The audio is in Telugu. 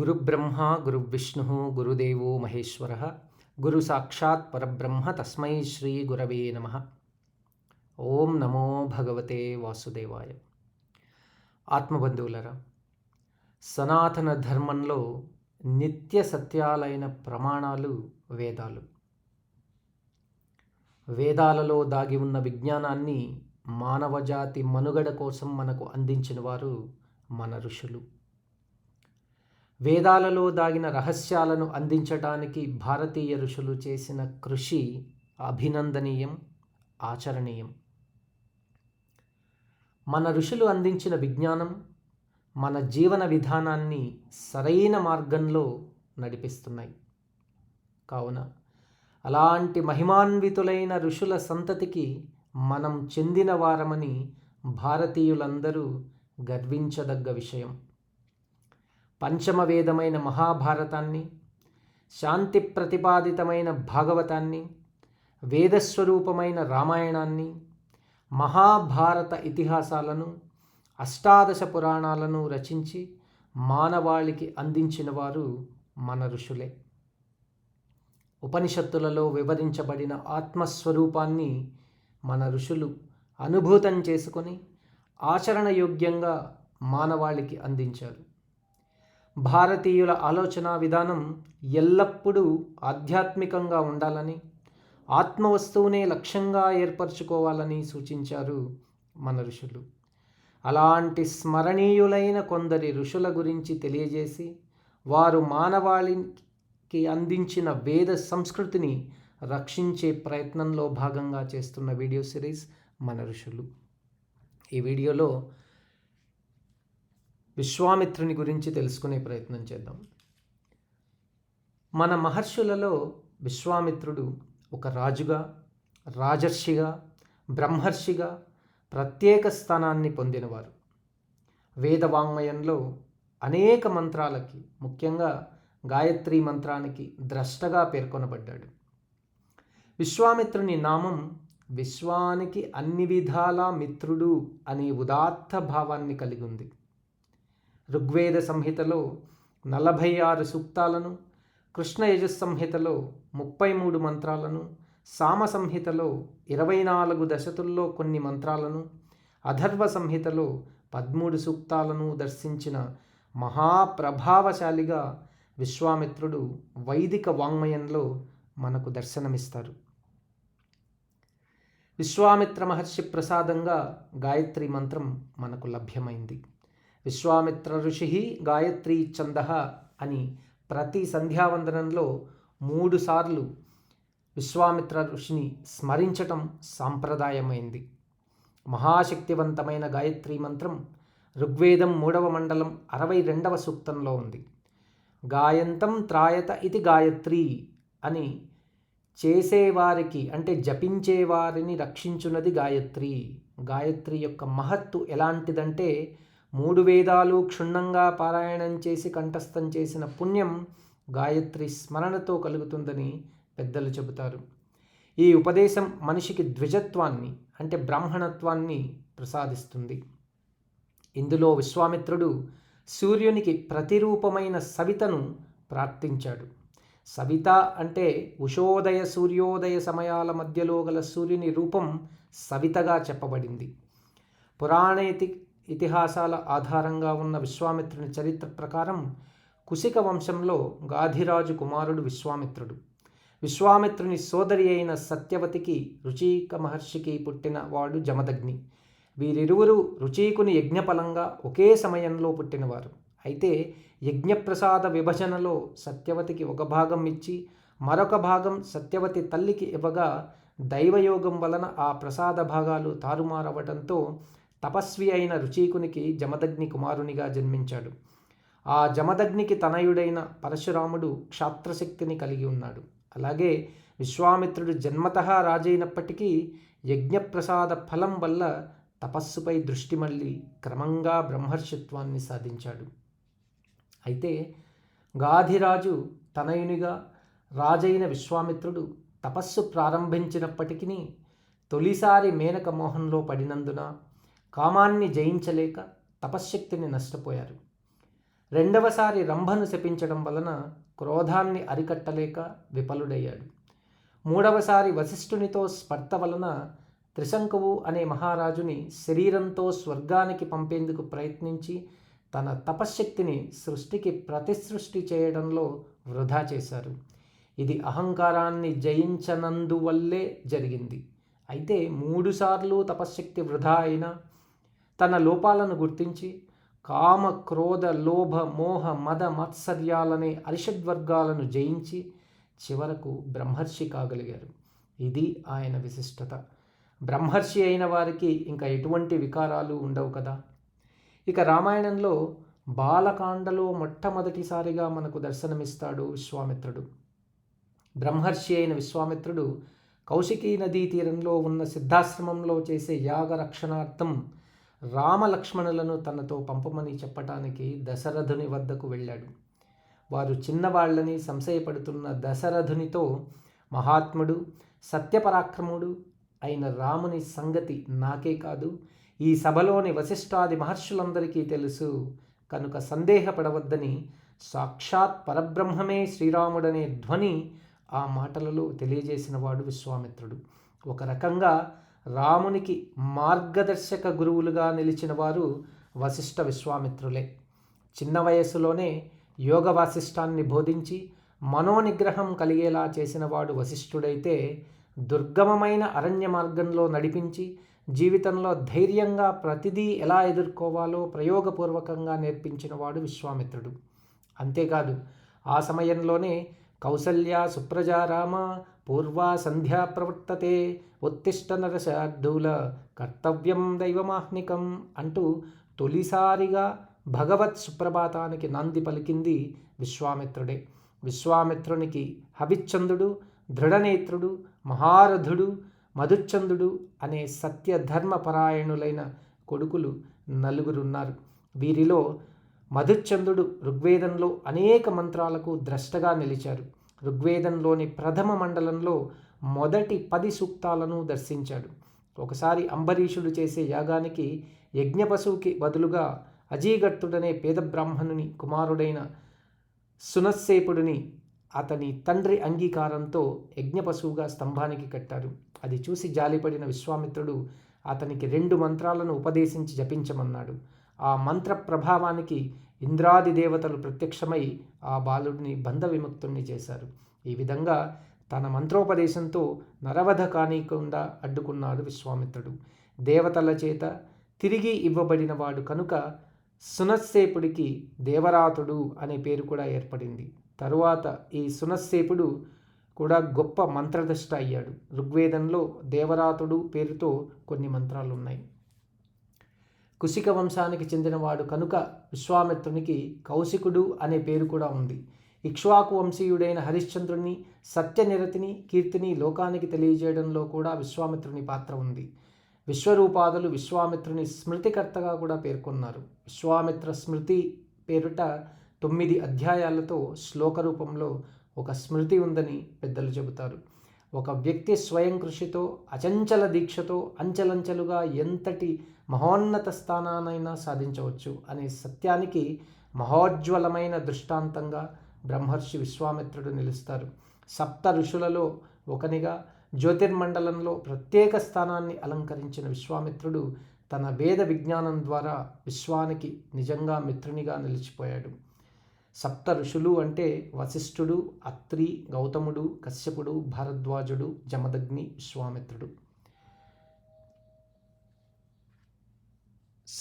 గురుబ్రహ్మ గురువిష్ణు గురుదేవో మహేశ్వర గురు సాక్షాత్ పరబ్రహ్మ తస్మై శ్రీ గురవే నమ. ఓం నమో భగవతే వాసుదేవాయ. ఆత్మబంధువులరా సనాతన ధర్మంలో నిత్య సత్యాలైన ప్రమాణాలు వేదాలు. వేదాలలో దాగి ఉన్న విజ్ఞానాన్ని మానవజాతి మనుగడ కోసం మనకు అందించిన వారు మన ఋషులు. వేదాలలో దాగిన రహస్యాలను అందించడానికి భారతీయ ఋషులు చేసిన కృషి అభినందనీయం ఆచరణీయం. మన ఋషులు అందించిన విజ్ఞానం మన జీవన విధానాన్ని సరైన మార్గంలో నడిపిస్తున్నాయి. కావున అలాంటి మహిమాన్వితులైన ఋషుల సంతతికి మనం చెందిన వారమని భారతీయులందరూ గర్వించదగ్గ విషయం. పంచమ వేదమైన మహాభారతాన్ని శాంతి ప్రతిపాదితమైన భాగవతాన్ని వేదస్వరూపమైన రామాయణాన్ని మహాభారత ఇతిహాసాలను అష్టాదశ పురాణాలను రచించి మానవాళికి అందించిన వారు మన ఋషులే. ఉపనిషత్తులలో వివరించబడిన ఆత్మస్వరూపాన్ని మన ఋషులు అనుభూతం చేసుకొని ఆచరణయోగ్యంగా మానవాళికి అందించారు. భారతీయుల ఆలోచన విధానం ఎల్లప్పుడూ ఆధ్యాత్మికంగా ఉండాలని ఆత్మవస్తువునే లక్ష్యంగా ఏర్పరచుకోవాలని సూచించారు మన ఋషులు. అలాంటి స్మరణీయులైన కొందరి ఋషుల గురించి తెలియజేసి వారు మానవాళికి అందించిన వేద సంస్కృతిని రక్షించే ప్రయత్నంలో భాగంగా చేస్తున్న వీడియో సిరీస్ మన ఋషులు. ఈ వీడియోలో విశ్వామిత్రుని గురించి తెలుసుకునే ప్రయత్నం చేద్దాం. మన మహర్షులలో విశ్వామిత్రుడు ఒక రాజుగా రాజర్షిగా బ్రహ్మర్షిగా ప్రత్యేక స్థానాన్ని పొందినవారు. వేదవాంగ్మయంలో అనేక మంత్రాలకి ముఖ్యంగా గాయత్రి మంత్రానికి ద్రష్టగా పేర్కొనబడ్డాడు. విశ్వామిత్రుని నామం విశ్వానికి అన్ని విధాలా మిత్రుడు అనే ఉదాత్త భావాన్ని కలిగి ఉంది. ఋగ్వేద సంహితలో నలభై ఆరు సూక్తాలను కృష్ణ యజస్ సంహితలో ముప్పై మూడు మంత్రాలను సామ సంహితలో ఇరవై నాలుగు దశతుల్లో కొన్ని మంత్రాలను అధర్వ సంహితలో పదమూడు సూక్తాలను దర్శించిన మహాప్రభావశాలిగా విశ్వామిత్రుడు వైదిక వాంగ్మయంలో మనకు దర్శనమిస్తారు. విశ్వామిత్ర మహర్షి ప్రసాదంగా గాయత్రి మంత్రం మనకు లభ్యమైంది. విశ్వామిత్ర ఋషి గాయత్రీ ఛంద అని ప్రతి సంధ్యావందనంలో మూడుసార్లు విశ్వామిత్ర ఋషిని స్మరించటం సాంప్రదాయమైంది. మహాశక్తివంతమైన గాయత్రి మంత్రం ఋగ్వేదం మూడవ మండలం అరవై రెండవ సూక్తంలో ఉంది. గాయంతం త్రాయత ఇది గాయత్రి అని చేసేవారికి అంటే జపించేవారిని రక్షించున్నది గాయత్రి. గాయత్రి యొక్క మహత్తు ఎలాంటిదంటే మూడు వేదాలు క్షుణ్ణంగా పారాయణం చేసి కంఠస్థం చేసిన పుణ్యం గాయత్రి స్మరణతో కలుగుతుందని పెద్దలు చెబుతారు. ఈ ఉపదేశం మనిషికి ద్విజత్వాన్ని అంటే బ్రాహ్మణత్వాన్ని ప్రసాదిస్తుంది. ఇందులో విశ్వామిత్రుడు సూర్యునికి ప్రతిరూపమైన సవితను ప్రార్థించాడు. సవిత అంటే ఉషోదయ సూర్యోదయ సమయాల మధ్యలో గల సూర్యుని రూపం సవితగా చెప్పబడింది. పురాణేతి ఇతిహాసాల ఆధారంగా ఉన్న విశ్వామిత్రుని చరిత్ర ప్రకారం కుశిక వంశంలో గాధిరాజు కుమారుడు విశ్వామిత్రుడు. విశ్వామిత్రుని సోదరి అయిన సత్యవతికి రుచీక మహర్షికి పుట్టిన వాడు జమదగ్ని. వీరిరువురు రుచీకుని యజ్ఞఫలంగా ఒకే సమయంలో పుట్టినవారు. అయితే యజ్ఞప్రసాద విభజనలో సత్యవతికి ఒక భాగం ఇచ్చి మరొక భాగం సత్యవతి తల్లికి ఇవ్వగా దైవయోగం వలన ఆ ప్రసాద భాగాలు తారుమారవడంతో తపస్వి అయిన రుచీకునికి జమదగ్ని కుమారునిగా జన్మించాడు. ఆ జమదగ్నికి తనయుడైన పరశురాముడు క్షాత్రశక్తిని కలిగి ఉన్నాడు. అలాగే విశ్వామిత్రుడు జన్మత రాజైనప్పటికీ యజ్ఞప్రసాద ఫలం వల్ల తపస్సుపై దృష్టి మళ్ళీ క్రమంగా బ్రహ్మర్షిత్వాన్ని సాధించాడు. అయితే గాధిరాజు తనయునిగా రాజైన విశ్వామిత్రుడు తపస్సు ప్రారంభించినప్పటికీ తొలిసారి మేనక మోహంలో పడినందున కామాన్ని జయించలేక తపశ్శక్తిని నష్టపోయారు. రెండవసారి రంభను శపించడం వలన క్రోధాన్ని అరికట్టలేక విఫలుడయ్యాడు. మూడవసారి వశిష్ఠునితో స్పర్త వలన త్రిశంకువు అనే మహారాజుని శరీరంతో స్వర్గానికి పంపేందుకు ప్రయత్నించి తన తపశ్శక్తిని సృష్టికి ప్రతిసృష్టి చేయడంలో వృధా చేశారు. ఇది అహంకారాన్ని జయించనందువల్లే జరిగింది. అయితే మూడుసార్లు తపశ్శక్తి వృధా అయినా తన లోపాలను గుర్తించి కామ క్రోధ లోభ మోహ మద మత్సర్యాలనే అరిషద్వర్గాలను జయించి చివరకు బ్రహ్మర్షి కాగలిగారు. ఇది ఆయన విశిష్టత. బ్రహ్మర్షి అయిన వారికి ఇంకా ఎటువంటి వికారాలు ఉండవు కదా? ఇక రామాయణంలో బాలకాండలో మొట్టమొదటిసారిగా మనకు దర్శనమిస్తాడు విశ్వామిత్రుడు. బ్రహ్మర్షి అయిన విశ్వామిత్రుడు కౌశికీ నదీ తీరంలో ఉన్న సిద్ధాశ్రమంలో చేసే యాగ రక్షణార్థం రామలక్ష్మణులను తనతో పంపమని చెప్పటానికి దశరథుని వద్దకు వెళ్ళాడు. వారు చిన్నవాళ్ళని సంశయపడుతున్న దశరథునితో మహాత్ముడు సత్యపరాక్రముడు అయిన రాముని సంగతి నాకే కాదు ఈ సభలోని వశిష్ఠాది మహర్షులందరికీ తెలుసు. కనుక సందేహపడవద్దని సాక్షాత్ పరబ్రహ్మమే శ్రీరాముడనే ధ్వని ఆ మాటలలో తెలియజేసిన వాడు విశ్వామిత్రుడు. ఒక రకంగా రామునికి మార్గదర్శక గురువులుగా నిలిచిన వారు వశిష్ఠ విశ్వామిత్రులే. చిన్న వయస్సులోనే యోగ వాసిష్టాన్ని బోధించి మనోనిగ్రహం కలిగేలా చేసినవాడు వశిష్ఠుడైతే దుర్గమమైన అరణ్య మార్గంలో నడిపించి జీవితంలో ధైర్యంగా ప్రతిదీ ఎలా ఎదుర్కోవాలో ప్రయోగపూర్వకంగా నేర్పించినవాడు విశ్వామిత్రుడు. అంతేకాదు ఆ సమయంలోనే కౌసల్య సుప్రజారామ పూర్వ సంధ్యా ప్రవర్తతే ఉత్తిష్ట నరశార్ధూల కర్తవ్యం దైవమాహ్నికం అంటూ తొలిసారిగా భగవత్ సుప్రభాతానికి నాంది పలికింది విశ్వామిత్రుడే. విశ్వామిత్రునికి హవిచ్చందుడు దృఢనేత్రుడు మహారథుడు మధుచందుడు అనే సత్యధర్మపరాయణులైన కొడుకులు నలుగురున్నారు. వీరిలో మధుచందుడు ఋగ్వేదంలో అనేక మంత్రాలకు ద్రష్టగా నిలిచారు. ఋగ్వేదంలోని ప్రథమ మండలంలో మొదటి పది సూక్తాలను దర్శించాడు. ఒకసారి అంబరీషుడు చేసే యాగానికి యజ్ఞపశువుకి బదులుగా అజీగట్టుడనే పేద బ్రాహ్మణుని కుమారుడైన సునస్సేపుడిని అతని తండ్రి అంగీకారంతో యజ్ఞపశువుగా స్తంభానికి కట్టారు. అది చూసి జాలిపడిన విశ్వామిత్రుడు అతనికి రెండు మంత్రాలను ఉపదేశించి జపించమన్నాడు. ఆ మంత్ర ప్రభావానికి ఇంద్రాది దేవతలు ప్రత్యక్షమై ఆ బాలుడిని బంధ విముక్తుణ్ణి చేశారు. ఈ విధంగా తన మంత్రోపదేశంతో నరవధ కానీకుండా అడ్డుకున్నాడు విశ్వామిత్రుడు. దేవతల చేత తిరిగి ఇవ్వబడినవాడు కనుక సునస్సేపుడికి దేవరాతుడు అనే పేరు కూడా ఏర్పడింది. తరువాత ఈ సునస్సేపుడు కూడా గొప్ప మంత్రదష్ట అయ్యాడు. ఋగ్వేదంలో దేవరాతుడు పేరుతో కొన్ని మంత్రాలు ఉన్నాయి కుశిక వంశానికి చెందినవాడు కనుక విశ్వామిత్రునికి కౌశికుడు అనే పేరు కూడా ఉంది. ఇక్ష్వాకు వంశీయుడైన హరిశ్చంద్రుని సత్యనిరతిని కీర్తిని లోకానికి తెలియజేయడంలో కూడా విశ్వామిత్రుని పాత్ర ఉంది. విశ్వరూపాదులు విశ్వామిత్రుని స్మృతికర్తగా కూడా పేర్కొన్నారు. విశ్వామిత్ర స్మృతి పేరుట తొమ్మిది అధ్యాయాలతో శ్లోక రూపంలో ఒక స్మృతి ఉందని పెద్దలు చెబుతారు. ఒక వ్యక్తి స్వయం కృషితో అచంచల దీక్షతో అంచెలంచెలుగా ఎంతటి మహోన్నత స్థానానైనా సాధించవచ్చు అనే సత్యానికి మహోజ్వలమైన దృష్టాంతంగా బ్రహ్మర్షి విశ్వామిత్రుడు నిలుస్తారు. సప్త ఋషులలో ఒకనిగా జ్యోతిర్మండలంలో ప్రత్యేక స్థానాన్ని అలంకరించిన విశ్వామిత్రుడు తన వేద విజ్ఞానం ద్వారా విశ్వానికి నిజంగా మిత్రునిగా నిలిచిపోయాడు. సప్త ఋషులు అంటే వశిష్ఠుడు అత్రి గౌతముడు కశ్యపుడు భరద్వాజుడు జమదగ్ని విశ్వామిత్రుడు.